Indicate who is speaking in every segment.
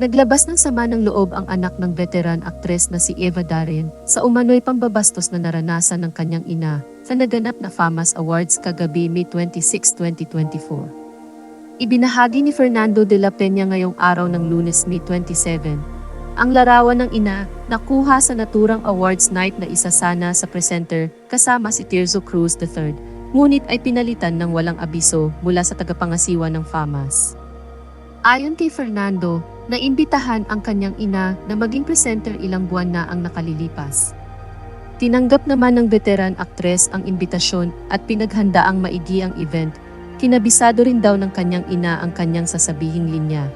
Speaker 1: Naglabas ng sama ng loob ang anak ng veteran aktres na si Eva Darin sa umano'y pambabastos na naranasan ng kanyang ina sa naganap na FAMAS Awards kagabi May 26, 2024. Ibinahagi ni Fernando de la Peña ngayong araw ng lunes May 27 ang larawan ng ina nakuha sa naturang awards night na isa sana sa presenter kasama si Tirso Cruz III, ngunit ay pinalitan ng walang abiso mula sa tagapangasiwa ng FAMAS. Ayon kay Fernando, naimbitahan ang kanyang ina na maging presenter ilang buwan na ang nakalilipas. Tinanggap naman ng veteran aktres ang imbitasyon at pinaghanda ang maigi ang event. Kinabisado rin daw ng kanyang ina ang kanyang sasabihing linya.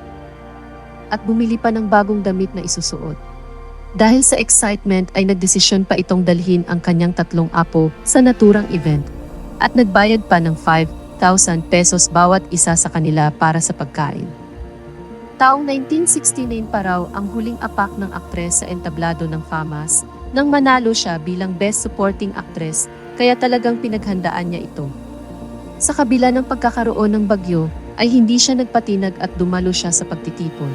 Speaker 1: At bumili pa ng bagong damit na isusuot. Dahil sa excitement ay nagdesisyon pa itong dalhin ang kanyang tatlong apo sa naturang event at nagbayad pa ng 5,000 pesos bawat isa sa kanila para sa pagkain. Taong 1969 pa raw ang huling apak ng aktres sa entablado ng FAMAS nang manalo siya bilang Best Supporting Actress kaya talagang pinaghandaan niya ito. Sa kabila ng pagkakaroon ng bagyo ay hindi siya nagpatinag at dumalo siya sa pagtitipon.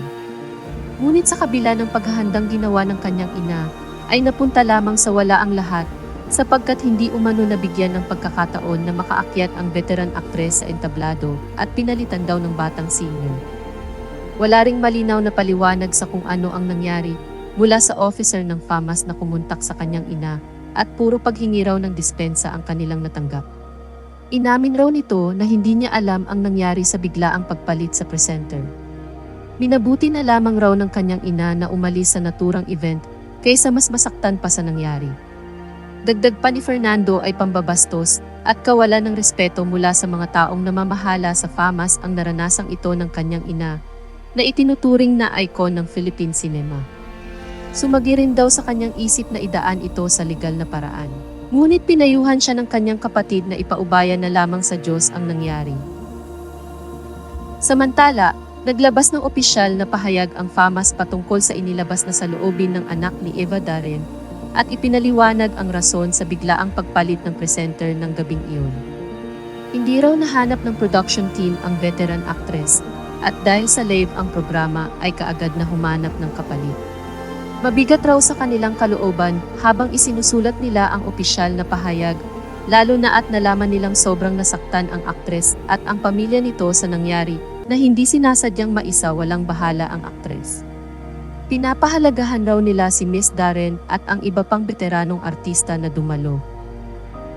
Speaker 1: Ngunit sa kabila ng paghahandang ginawa ng kanyang ina ay napunta lamang sa wala ang lahat sapagkat hindi umano nabigyan ng pagkakataon na makaakyat ang veteran actress sa entablado at pinalitan daw ng batang singer. Wala ring malinaw na paliwanag sa kung ano ang nangyari mula sa officer ng FAMAS na kumuntak sa kanyang ina at puro paghingi raw ng dispensa ang kanilang natanggap. Inamin raw nito na hindi niya alam ang nangyari sa biglaang pagpalit sa presenter. Minabuti na lamang raw ng kanyang ina na umalis sa naturang event kaysa mas masaktan pa sa nangyari. Dagdag pa ni Fernando ay pambabastos at kawalan ng respeto mula sa mga taong namamahala sa FAMAS ang naranasang ito ng kanyang ina na itinuturing na icon ng Philippine cinema. Sumagi rin daw sa kanyang isip na idaan ito sa legal na paraan. Ngunit pinayuhan siya ng kanyang kapatid na ipaubaya na lamang sa Diyos ang nangyari. Samantala, naglabas ng opisyal na pahayag ang FAMAS patungkol sa inilabas na saloobin ng anak ni Eva Darren at ipinaliwanag ang rason sa biglaang pagpalit ng presenter ng gabing iyon. Hindi raw nahanap ng production team ang veteran actress at dahil sa live ang programa ay kaagad na humanap ng kapalit. Mabigat raw sa kanilang kalooban habang isinusulat nila ang opisyal na pahayag, lalo na at nalaman nilang sobrang nasaktan ang aktres at ang pamilya nito sa nangyari na hindi sinasadyang maisa walang bahala ang aktres. Pinapahalagahan raw nila si Miss Darren at ang iba pang veteranong artista na dumalo.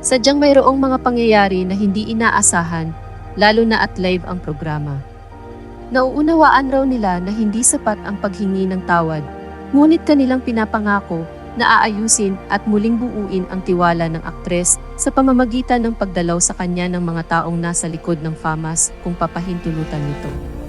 Speaker 1: Sadyang mayroong mga pangyayari na hindi inaasahan, lalo na at live ang programa. Nauunawaan raw nila na hindi sapat ang paghingi ng tawad, ngunit kanilang pinapangako na aayusin at muling buuin ang tiwala ng aktres sa pamamagitan ng pagdalaw sa kanya ng mga taong nasa likod ng FAMAS kung papahintulutan nito.